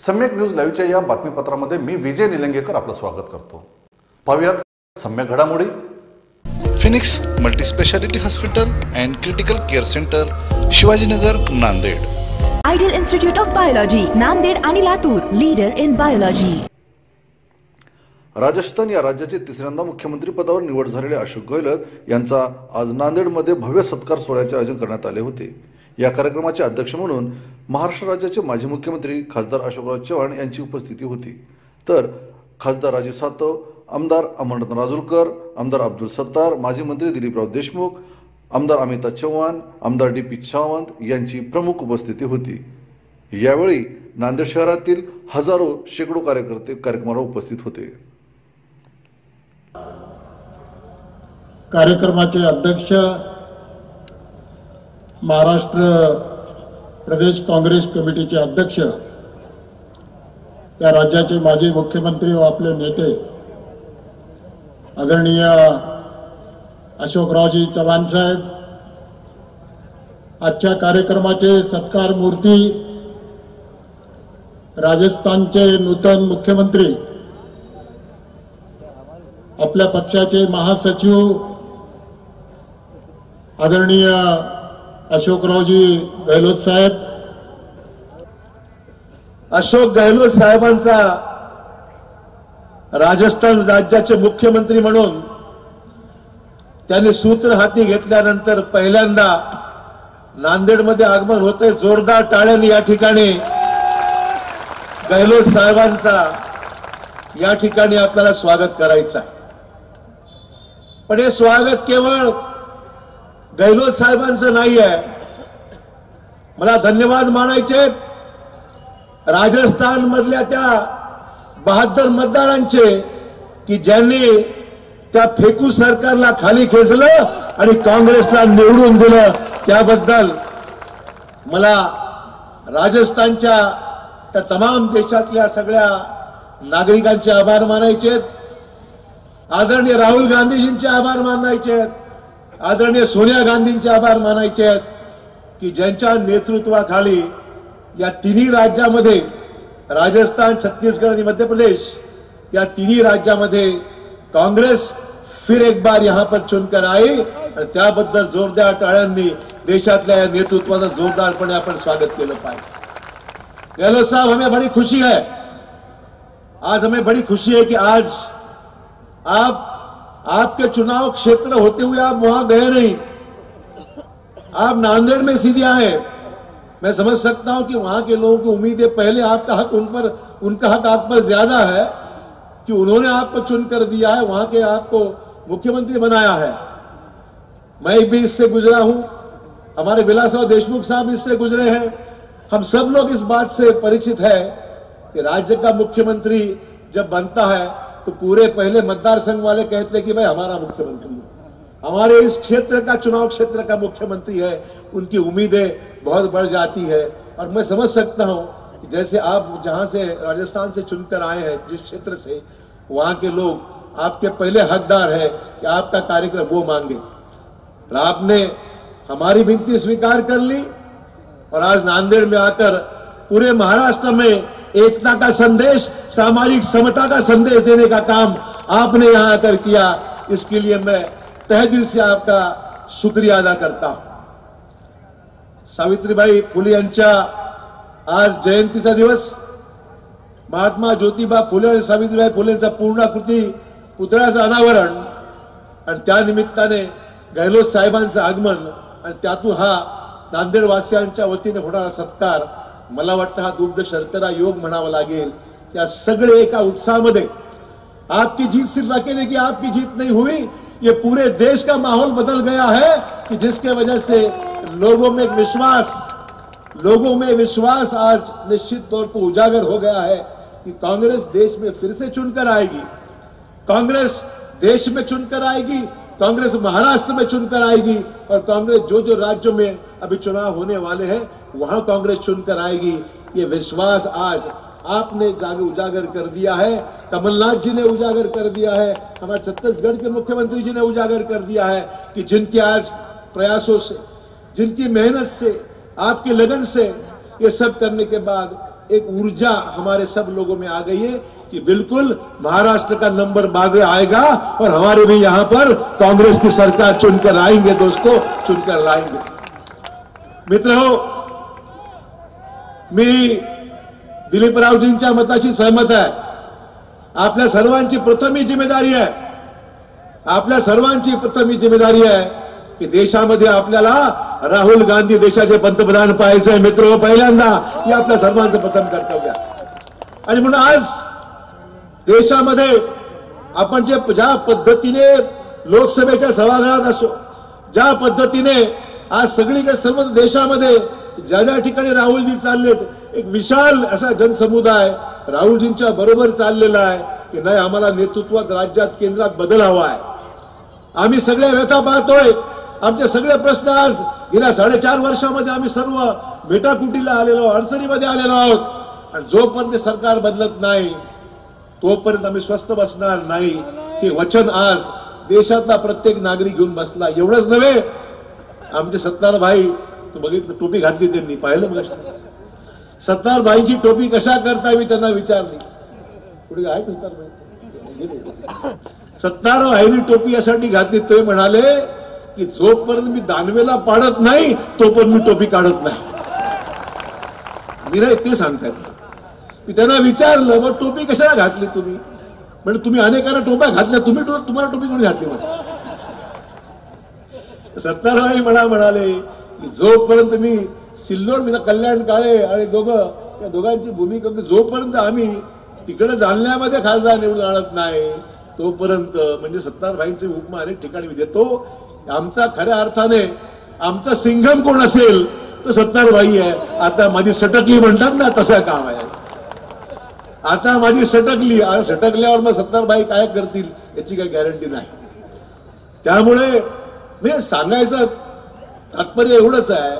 सम्यक न्यूज लाईव्हच्या या बातमीपत्रामध्ये मी विजय निलंगेकर आपलं स्वागत करतो. पाहूयात सम्यक घडामोडी. Phoenix multispeciality hospital and critical care centre Shivajinagar Nanded. Ideal institute of biology Nanded आणि Latur leader in biology. Rajasthan या राज्याचे तिसऱ्यांदा मुख्यमंत्री पदावर निवड झालेले अशोक गहलोत यांचा आज नांदेडमध्ये भव्य सत्कार सोहळ्याचे आयोजन करण्यात आले होते. या कार्यक्रमाचे अध्यक्ष म्हणून महाराष्ट्र राज्याचे माजी मुख्यमंत्री खासदार अशोकराव चव्हाण यांची उपस्थिती होती. तर खासदार राजीव सातव आमदार अमरनाथ राजूरकर आमदार अब्दुल सत्तार माजी मंत्री दिलीपराव देशमुख आमदार अमिता चव्हाण आमदार डी पी सावंत यांची प्रमुख उपस्थिती होती. यावेळी नांदेड शहरातील हजारो शेकडो कार्यकर्ते कार्यक्रमाला उपस्थित होते. कार्यक्रमाचे अध्यक्ष महाराष्ट्र प्रदेश काँग्रेस कमिटीचे अध्यक्ष या राज्याचे माजी मुख्यमंत्री व आपले नेते आदरणीय अशोकरावजी चव्हाण साहेब आजच्या कार्यक्रमाचे सत्कार मूर्ती राजस्थानचे नूतन मुख्यमंत्री आपल्या पक्षाचे महासचिव आदरणीय अशोकरावजी गहलोत साहेब. अशोक गहलोत साहेबांचा राजस्थान राज्याचे मुख्यमंत्री म्हणून त्यांनी सूत्र हाती घेतल्यानंतर पहिल्यांदा नांदेडमध्ये आगमन होते. जोरदार टाळ्यांनी या ठिकाणी गहलोत साहेबांचा या ठिकाणी आपल्याला स्वागत करायचं आहे. पण हे स्वागत केवळ गहलोत साहेबांचं नाही आहे मला धन्यवाद मानायचे राजस्थान मधल्या त्या बहादर मतदारांचे की ज्यांनी त्या फेकू सरकारला खाली खेचलं आणि काँग्रेसला निवडून दिलं त्याबद्दल मला राजस्थानच्या त्या तमाम देशातल्या सगळ्या नागरिकांचे आभार मानायचे आदरणीय राहुल गांधीजींचे आभार मानायचे आदरणीय सोनिया गांधींचे आभार मानायचे आहेत की ज्यांच्या नेतृत्वाखाली या तिन्ही राज्यामध्ये राजस्थान छत्तीसगड आणि मध्य प्रदेश या तिन्ही राज्यामध्ये काँग्रेस फिर एक बार यहाँ पर चुनकर आई आणि त्याबद्दल जोरदार टाळ्यांनी देशातल्या या नेतृत्वाचं जोरदारपणे आपण स्वागत केलं पाहिजे. गहलोत साहब हमें बड़ी खुशी है. आज हमें बड़ी खुशी है कि आज आप आपके चुनाव क्षेत्र होते हुए आप वहाँ गए नहीं। आप नांदेड़ में सीधे आए। मैं समझ सकता हूँ कि वहाँ के लोगों की उम्मीद है पहले आपका हक उन पर, उनका हक आप पर ज़्यादा है कि उन्होंने आपको चुन कर दिया है, वहाँ के आपको मुख्यमंत्री बनाया है। मैं भी इससे गुजरा हूँ। हमारे विलासराव देशमुख साहब इससे गुजरे हैं। हम सब लोग इस बात से परिचित है कि राज्य का मुख्यमंत्री जब बनता है तो पूरे पहले मतदार संघ वाले कहते कि भाई हमारा मुख्यमंत्री है। हमारे इस क्षेत्र का, चुनाव क्षेत्र का मुख्यमंत्री है। उनकी उम्मीदें बहुत बढ़ जाती है। और मैं समझ सकता हूँ जैसे आप जहाँ से राजस्थान से चुनकर आए हैं, जिस क्षेत्र से, वहाँ के लोग, आपके पहले हकदार है कि आपका कार्यक्रम वो मांगे। और आपने हमारी विनती स्वीकार कर ली और आज नांदेड़ में आकर पूरे महाराष्ट्र में एकता का संदेश सामाजिक समता का संदेश देने का काम आपने यहां आकर किया इसके लिए मैं तह दिल से आपका शुक्रिया अदा करता हूं। सावित्रीबाई फुले यांच्या आज जयंतीचा दिवस महात्मा ज्योतिबा फुले आणि सावित्रीबाई फुलेंचा पूर्णाकृती पुतळ्याचं अनावरण आणि त्या निमित्ताने गहलोत साहेबांचं आगमन आणि त्यातून हा नांदेडवासियांच्या वतीने होणारा सत्कार मला वाटतं हा दुग्ध शर्करा योग म्हणावा लागेल. या सगळे एका उत्साहामध्ये आपकी जीत सिर्फ़ अकेले की आपकी जीत नहीं हुई, ये पूरे देश का माहौल बदल गया है कि जिसके वजह से लोगों में विश्वास, लोगों में विश्वास आज निश्चित तौर पर उजागर हो गया है कि कांग्रेस देश में फिर से चुनकर आएगी। कांग्रेस देश में चुनकर आएगी, कांग्रेस महाराष्ट्र में चुनकर आएगी और कांग्रेस जो जो राज्यों में अभी चुनाव होने वाले हैं वहाँ कांग्रेस चुनकर आएगी। ये विश्वास आज आपने जागे उजागर कर दिया है। कमलनाथ जी ने उजागर कर दिया है। हमारे छत्तीसगढ़ के मुख्यमंत्री जी ने उजागर कर दिया है कि जिनके आज प्रयासों से, जिनकी मेहनत से, आपकी लगन से ये सब करने के बाद एक ऊर्जा हमारे सब लोगों में आ गई है कि बिल्कुल महाराष्ट्र का नंबर बाद आएगा और हमारे भी यहाँ पर कांग्रेस की सरकार चुनकर आएँगे दोस्तों, चुनकर लाएँगे। मित्र मी दिलीपरावजींच्या मताशी सहमत आहे. आपल्या सर्वांची प्रथम ही जिम्मेदारी आहे. आपल्या सर्वांची प्रथम ही जिम्मेदारी आहे की देशामध्ये आपल्याला राहुल गांधी देशाचे पंतप्रधान पाहायचे मित्र हो, पहिल्यांदा हे आपल्या सर्वांचं प्रथम कर्तव्य आणि म्हणून आज देशामध्ये आपण जे ज्या पद्धतीने लोकसभेच्या सभागृहात असो ज्या पद्धतीने आज सगळीकडे सर्व देशामध्ये ज्या ज्या ठिकाणी राहुलजी चाललेत एक विशाल असा जनसमुदाय राहुलजींच्या बरोबर चाललेला आहे की नाही आम्हाला नेतृत्वात राज्यात केंद्रात बदल हवा आहे. आम्ही सगळ्या व्यथा पाहतोय. आमचे सगळे प्रश्न आज गेल्या साडेचार वर्षामध्ये आम्ही सर्व भेटाकुटीला आलेलो आहोत, अडचणीमध्ये आलेलो आहोत. आणि जोपर्यंत सरकार बदलत नाही तोपर्यंत आम्ही स्वस्थ बसणार नाही. हे वचन आज देशातला प्रत्येक नागरिक घेऊन बसला. एवढंच नव्हे आमचे सत्तार भाई तू बघितलं टोपी घातली त्यांनी पाहिलं मग सत्तार भाईची टोपी कशा करता मी त्यांना विचारली. कुठे आहे सत्तार भाई? सत्तार भाईनी टोपी यासाठी घातली ते म्हणाले की जोपर्यंत मी दानवेला पाडत नाही तोपर्यंत मी टोपी काढत नाही. मी नाही ते सांगतायत. मी त्यांना विचारलं मग टोपी कशाला घातली तुम्ही? म्हणजे तुम्ही अनेकांना टोप्या घातल्या तुम्ही तुम्हाला टोपी कोणी घातली म्हणजे सत्तारभाई म्हणा म्हणाले जोपर्यंत मी सिल्लोड मी कल्याण काळे आणि दोघं या दोघांची भूमिका जोपर्यंत आम्ही तिकडे जालन्यामध्ये खासदार निवडून आणत नाही तोपर्यंत म्हणजे सत्तारभाईंचे उपमा अनेक ठिकाणी मी देतो. आमचा खऱ्या अर्थाने आमचा सिंघम कोण असेल तर सत्तारभाई आहे. आता माझी सटकली म्हणतात ना तसं काम आहे. आता माझी सटकली सटकल्यावर मग सत्तारबाई काय करतील याची काही गॅरंटी नाही. त्यामुळे मी सांगायचं तात्पर्य एवढंच आहे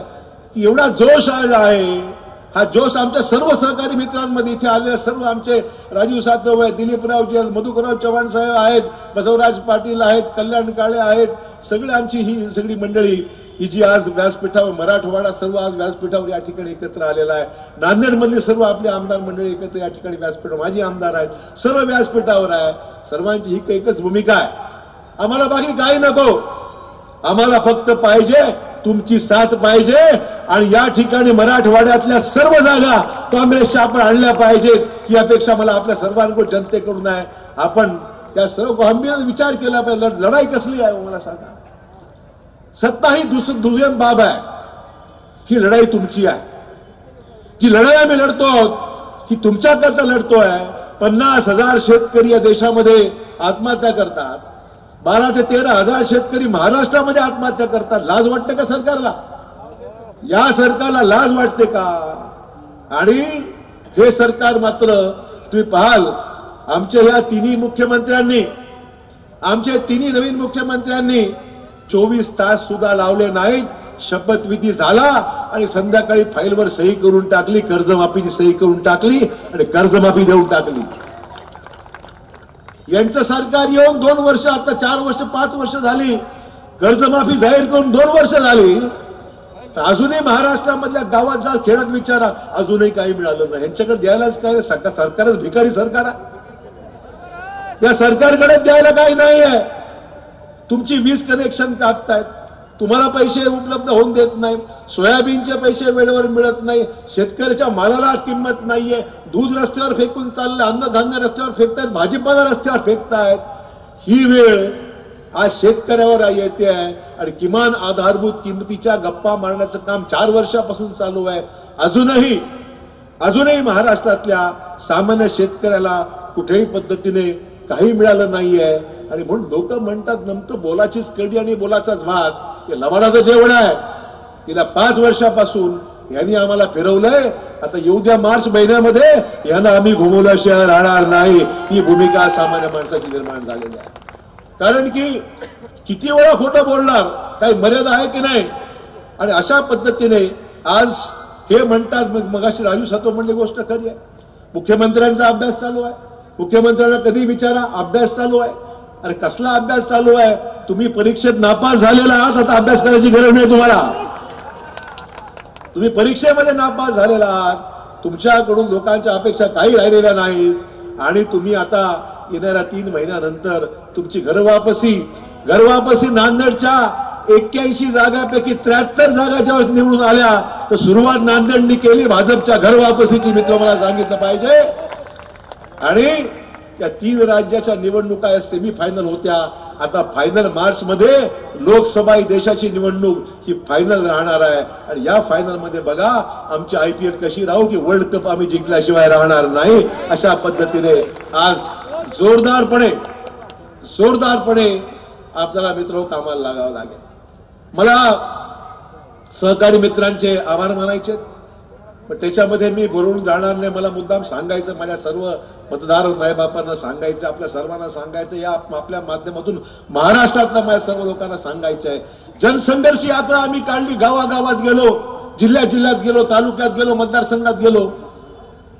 की एवढा जोश आज आहे. हा जोश आमच्या सर्व सहकारी मित्रांमध्ये इथे आलेल्या सर्व आमचे राजीव सातव आहेत दिलीपरावजी आहेत मधुकरराव चव्हाण साहेब आहेत बसवराज पाटील आहेत कल्याण काळे आहेत सगळे आमची ही सगळी मंडळी ही जी आज व्यासपीठावर मराठवाडा सर्व आज व्यासपीठावर या ठिकाणी एकत्र आलेला आहे. नांदेडमधले सर्व आपले आमदार मंडळी एकत्र या ठिकाणी व्यासपीठावर माझी आमदार आहेत सर्व व्यासपीठावर आहे. सर्वांची ही एकच भूमिका आहे. आम्हाला बाकी काही नको. आम्हाला फक्त पाहिजे तुमची साथ पाहिजे आणि या ठिकाणी मराठवाड्यातल्या सर्व जागा काँग्रेसच्या आपण आणल्या पाहिजेत. ही अपेक्षा मला आपल्या सर्वांकडून जनतेकडून आहे. आपण त्या सर्व गांभीर्याने विचार केला पाहिजे. लढाई कसली आहे हो मला सांगा. सत्ता ही दुस दुय्यम बाब आहे. ही लढाई तुमची आहे. जी लढाई आम्ही लढतो आहोत ही तुमच्याकरता आहे पन्नास हजार शेतकरी या देशामध्ये आत्महत्या करतात. बारा ते तेरा हजार शेतकरी महाराष्ट्रामध्ये आत्महत्या करतात. लाज वाटते का सरकारला? या सरकारला लाज वाटते का? आणि हे सरकार मात्र तुम्ही पाहाल आमच्या या तिन्ही मुख्यमंत्र्यांनी आमचे तिन्ही नवीन मुख्यमंत्र्यांनी चोवीस तास सुद्धा लावले नाहीत. शपथविधी झाला आणि संध्याकाळी फाईलवर सही करून टाकली कर्जमाफीची सही करून टाकली आणि कर्जमाफी देऊन टाकली. यांचं सरकार येऊन दोन वर्ष आता चार वर्ष पाच वर्ष झाली कर्जमाफी जाहीर करून दोन वर्ष झाली अजूनही महाराष्ट्रामधल्या गावात जा खेळत विचारा अजूनही काही मिळालं नाही. यांच्याकडे द्यायलाच काय सरकारच भिकारी सरकार आहे. या सरकारकडे द्यायला काही नाही आहे तुमची वीज कनेक्शन कापतायत. तुम्हाला पैसे उपलब्ध होऊन देत नाही. सोयाबीनचे पैसे वेळेवर मिळत नाही. शेतकऱ्याच्या मालाला किंमत नाहीये. दूध रस्त्यावर फेकून चाललं अन्नधान्य रस्त्यावर फेकतायत भाजीपाला रस्त्यावर फेकतायत. ही वेळ आज शेतकऱ्यावर येते आहे. आणि किमान आधारभूत किमतीच्या गप्पा मारण्याचं काम चार वर्षापासून चालू आहे. अजूनही अजूनही महाराष्ट्रातल्या सामान्य शेतकऱ्याला कुठेही पद्धतीने काही मिळालं नाहीये. आणि म्हणून लोक म्हणतात नमतं बोलाचीच कडी आणि बोलाचाच भात. ते लबाडाचं जेवण आहे. गेल्या पाच वर्षापासून यांनी आम्हाला फिरवलंय. आता येऊ द्या मार्च महिन्यामध्ये यांना आम्ही घुमवल्याशिवाय राहणार नाही. ही भूमिका सामान्य माणसाची निर्माण झालेली आहे. कारण की किती वेळा खोटं बोलणार काही मर्यादा आहे की नाही? आणि अशा पद्धतीने आज हे म्हणतात मग मगाशी राजू सातो म्हणली गोष्ट खरी आहे. मुख्यमंत्र्यांचा अभ्यास चालू आहे. मुख्यमंत्र्यांना कधी विचारा अभ्यास चालू आहे. अरे कसला अभ्यास चालू आहे? तुम्ही परीक्षेत नापास झालेला आहात आता अभ्यास करायची गरज नाही तुम्हाला. तुम्ही परीक्षेमध्ये नापास झालेला आहात तुमच्याकडून लोकांच्या अपेक्षा काही राहिलेल्या नाहीत आणि तुम्ही आता येणाऱ्या तीन महिन्यानंतर तुमची घरवापसी घरवापसी नांदेडच्या एक्क्याऐंशी जागापैकी त्र्याहत्तर जागा ज्यावेळेस निवडून आल्या तर सुरुवात नांदेडनी केली भाजपच्या घरवापसीची मित्र मला सांगितलं पाहिजे. आणि त्या तीन राज्याच्या निवडणुका या सेमी फायनल होत्या. आता फायनल मार्च मध्ये लोकसभा ही देशाची निवडणूक ही फायनल राहणार आहे. आणि या फायनलमध्ये बघा आमची आय पी एल कशी राहू की वर्ल्ड कप आम्ही जिंकल्याशिवाय राहणार नाही? अशा पद्धतीने आज जोरदारपणे जोरदारपणे आपल्याला मित्र कामाला लागावं लागेल. मला सहकारी मित्रांचे आभार मानायचे पण त्याच्यामध्ये मी भरून जाणार नाही. मला मुद्दाम सांगायचं माझ्या सर्व मतदार मायबापांना सांगायचं आपल्या सर्वांना सांगायचं. या आपल्या माध्यमातून महाराष्ट्रातल्या माझ्या सर्व लोकांना सांगायचं आहे. जनसंघर्ष यात्रा आम्ही काढली. गावागावात गेलो जिल्ह्या जिल्ह्यात गेलो तालुक्यात गेलो मतदारसंघात गेलो.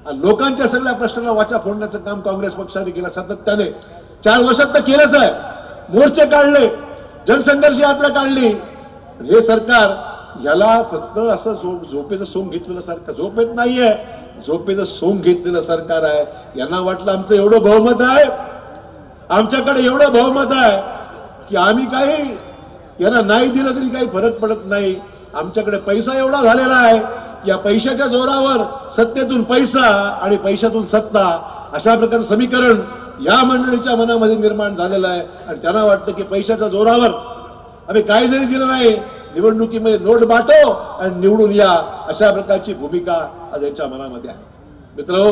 लोकांच्या सगळ्या प्रश्नाला वाचा फोडण्याचं काम काँग्रेस पक्षाने केलं सातत्याने. चार वर्षात तर केलंच आहे. मोर्चे काढले जनसंघर्ष यात्रा काढली. हे सरकार याला फक्त असं झो- झोपेचं सोंग घेतलेलं सरकार झोपेत नाहीये. झोपेचं सोंग घेतलेलं सरकार आहे. यांना वाटलं आमचं एवढं बहुमत आहे. आमच्याकडे एवढं बहुमत आहे की आम्ही काही यांना नाही दिलं तरी काही फरक पडत नाही. आमच्याकडे पैसा एवढा झालेला आहे की या पैशाच्या जोरावर सत्तेतून पैसा आणि पैशातून सत्ता अशा प्रकारचं समीकरण या मंडळीच्या मनामध्ये निर्माण झालेलं आहे. आणि त्यांना वाटतं की पैशाच्या जोरावर आम्ही काही जरी दिलं नाही निवडणुकीमध्ये नोट बाटो आणि निवडून या अशा प्रकारची भूमिका आज यांच्या मनामध्ये आहे. मित्र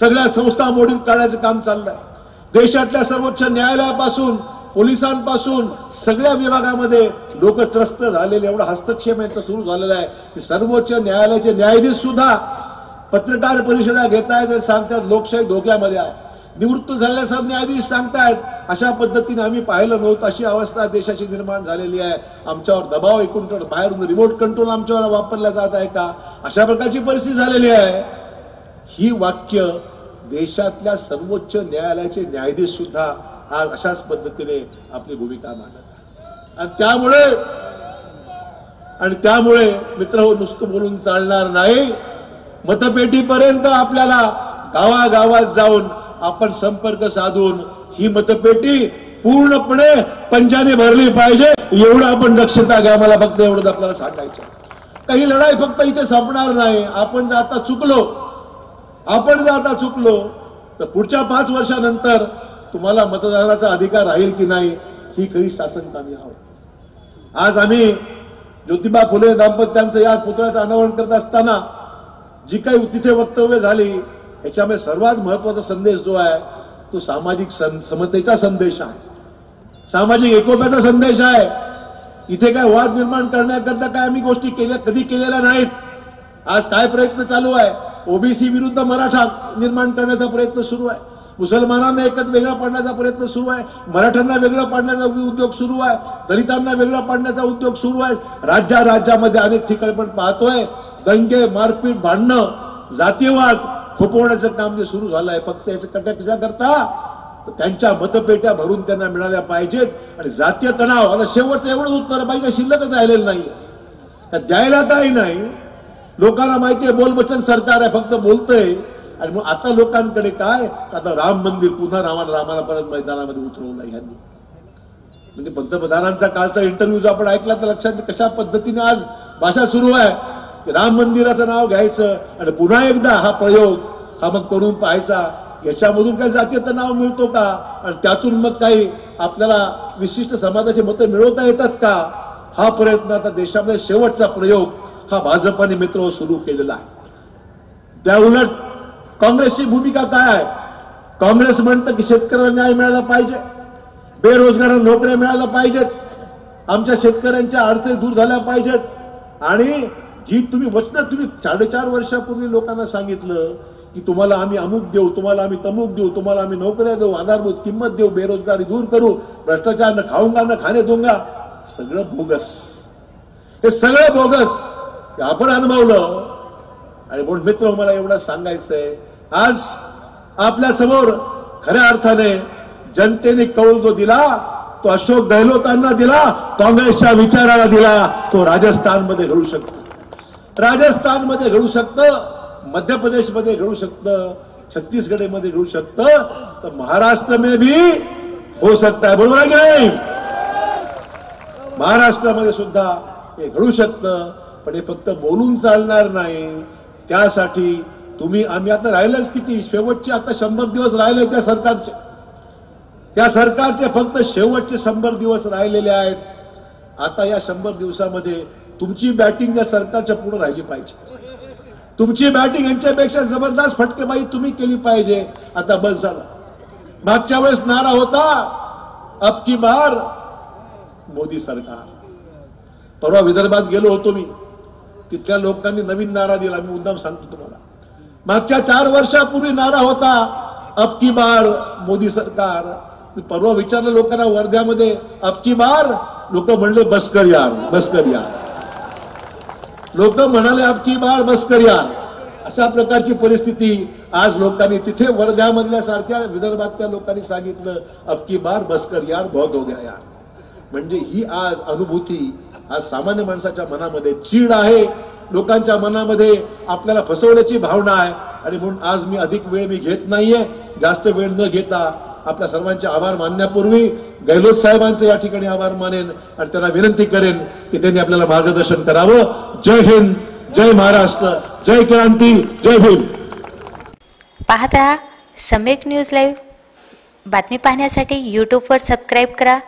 सगळ्या संस्था मोडीत काढायचं काम चाललंय. देशातल्या सर्वोच्च न्यायालयापासून पोलिसांपासून सगळ्या विभागामध्ये लोक त्रस्त झालेले एवढा हस्तक्षेप यांचा सुरू झालेला आहे. की सर्वोच्च न्यायालयाचे न्यायाधीश सुद्धा पत्रकार परिषदा घेत आहेत आणि सांगतात लोकशाही धोक्यामध्ये आहे. निवृत्त झालेल्या सर न्यायाधीश सांगतायत अशा पद्धतीने आम्ही पाहिलं नव्हतं अशी अवस्था देशाची निर्माण झालेली आहे. आमच्यावर दबाव एकूण बाहेरून रिमोट कंट्रोल आमच्यावर वापरला जात आहे का? अशा प्रकारची परिस्थिती झालेली आहे. ही वाक्य देशातल्या सर्वोच्च न्यायालयाचे न्यायाधीश सुद्धा आज अशाच पद्धतीने आपली भूमिका मांडत आणि त्यामुळे आणि त्यामुळे मित्र हो नुसतं बोलून चालणार नाही. मतपेटीपर्यंत आपल्याला गावागावात जाऊन आपण संपर्क साधून ही मतपेटी पूर्णपणे पंचाने भरली पाहिजे. एवढं आपण दक्षता घ्या. मला फक्त एवढंच आपल्याला सांगायचं काही लढाई फक्त इथे संपणार नाही. आपण जर आता चुकलो आपण जर आता चुकलो तर पुढच्या पाच वर्षानंतर तुम्हाला मतदानाचा अधिकार राहील की नाही ही खरी शासन कामी आहोत. आज आम्ही ज्योतिबा फुले दाम्पत्यांचं या पुतळ्याचं अनावरण करत असताना जी काही तिथे वक्तव्य झाली याच्यामध्ये सर्वात महत्त्वाचा संदेश जो आहे तो सामाजिक सं- समतेचा संदेश आहे. सामाजिक एकोप्याचा संदेश आहे. इथे काय वाद निर्माण करण्याकरता काय आम्ही गोष्टी केल्या कधी केलेल्या नाहीत. आज काय प्रयत्न चालू आहे? ओबीसी विरुद्ध मराठा निर्माण करण्याचा प्रयत्न सुरू आहे. मुसलमानांना एकत्र वेगळं पाडण्याचा प्रयत्न सुरू आहे. मराठ्यांना वेगळं पाडण्याचा उद्योग सुरू आहे. दलितांना वेगळं पाडण्याचा उद्योग सुरू आहे. राज्या राज्यामध्ये अनेक ठिकाणी पण पाहतोय. दंगे मारपीट भांडणं जातीयवाद खोपवण्याचं काम जे सुरू झालंय फक्त याचं कटक करता तर त्यांच्या मतपेट्या भरून त्यांना मिळाल्या पाहिजेत. आणि जातीय तणाव आता शेवटचं एवढंच उत्तर पाहिजे शिल्लकच राहिलेलं नाही द्यायला काही नाही. लोकांना माहिती आहे बोलबचन सरकार आहे फक्त बोलतंय. आणि मग आता लोकांकडे काय? आता राम मंदिर पुन्हा रामाला रामाला परत मैदानामध्ये उतरवलं ह्यांनी. म्हणजे पंतप्रधानांचा कालचा इंटरव्ह्यू जो आपण ऐकला तर लक्षात कशा पद्धतीने आज भाषा सुरू आहे. राम मंदिराचं नाव घ्यायचं आणि पुन्हा एकदा हा प्रयोग हा मग करून पाहायचा. याच्यामधून काही जातीचं नाव मिळतो का? आणि त्यातून मग काही आपल्याला विशिष्ट समाजाची मतं मिळवता येतात का? हा प्रयत्न आता देशामध्ये शेवटचा प्रयोग हा भाजपाने मित्र सुरू केलेला आहे. त्या उलट काँग्रेसची भूमिका काय आहे? काँग्रेस म्हणतं की शेतकऱ्यांना न्याय मिळाला पाहिजे. बेरोजगारांना नोकऱ्या मिळाल्या पाहिजेत. आमच्या शेतकऱ्यांच्या अडचणी दूर झाल्या पाहिजेत. आणि जी तुम्ही वचनात तुम्ही साडेचार वर्षापूर्वी लोकांना सांगितलं की तुम्हाला आम्ही अमुक देऊ तुम्हाला आम्ही तमुक देऊ तुम्हाला आम्ही नोकऱ्या देऊ आधारभूत किंमत देऊ बेरोजगारी दूर करू भ्रष्टाचार न खाऊंगा न खाणे दोंगा सगळं बोगस. हे सगळं बोगस. आपण अनुभवलं. आणि म्हणून मित्र मला एवढं सांगायचंय. आज आपल्यासमोर खऱ्या अर्थाने जनतेने कौल जो दिला तो अशोक गहलोतांना दिला काँग्रेसच्या विचाराला दिला तो राजस्थानमध्ये घडू शकतो. राजस्थानमध्ये घडू शकतं मध्य प्रदेशमध्ये घडू शकतं छत्तीसगडमध्ये घडू शकतं तर महाराष्ट्र में भी हो सकता है बरोबर आहे की नाही? महाराष्ट्रामध्ये सुद्धा हे घडू शकतं पण हे फक्त बोलून चालणार नाही. त्यासाठी तुम्ही आम्ही आता राहिलंच किती? शेवटचे आता शंभर दिवस राहिले त्या सरकारचे. त्या सरकारचे फक्त शेवटचे शंभर दिवस राहिलेले आहेत. आता या शंभर दिवसामध्ये तुमची बॅटिंग या सरकारच्या पुढे राहिली पाहिजे. तुमची बॅटिंग यांच्यापेक्षा जबरदस्त फटकेबाजी तुम्ही केली पाहिजे. आता बस झाला. मागच्या वेळेस नारा होता. अब की बार मोदी सरकार. परवा विदर्भात गेलो होतो मी. तिथल्या लोकांनी नवीन नारा दिला. मी मुद्दाम सांगतो तुम्हाला. मागच्या चार वर्षापूर्वी नारा होता. अब की बार मोदी सरकार. मी परवा विचारलं लोकांना वर्ध्यामध्ये अब की बार? लोक म्हणले बसकर यार बसकर यार. लोक म्हणाले आपकी बार बसकर यार. अशा प्रकारची परिस्थिती आज लोकांनी तिथे वर्ध्यामधल्या सारख्या विदर्भातल्या लोकांनी सांगितलं अबकी बार बसकर यार बहुत हो गया यार. म्हणजे ही आज अनुभूती आज सामान्य माणसाच्या मनामध्ये चीड आहे. लोकांच्या मनामध्ये आपल्याला फसवण्याची भावना आहे. आणि म्हणून आज मी अधिक वेळ मी घेत नाहीये. जास्त वेळ न घेता आपल्या सर्वांचे आभार मानण्यापूर्वी गैलोत साहेबांचे या ठिकाणी आभार मानेन आणि त्यांना विनंती करेन की त्यांनी आपल्याला मार्गदर्शन करावं. जय हिंद जय महाराष्ट्र जय क्रांती जय भीम. पाहत राहा सम्यक न्यूज लाईव्ह. बातमी पाहण्यासाठी यूट्यूबवर सबस्क्राईब करा.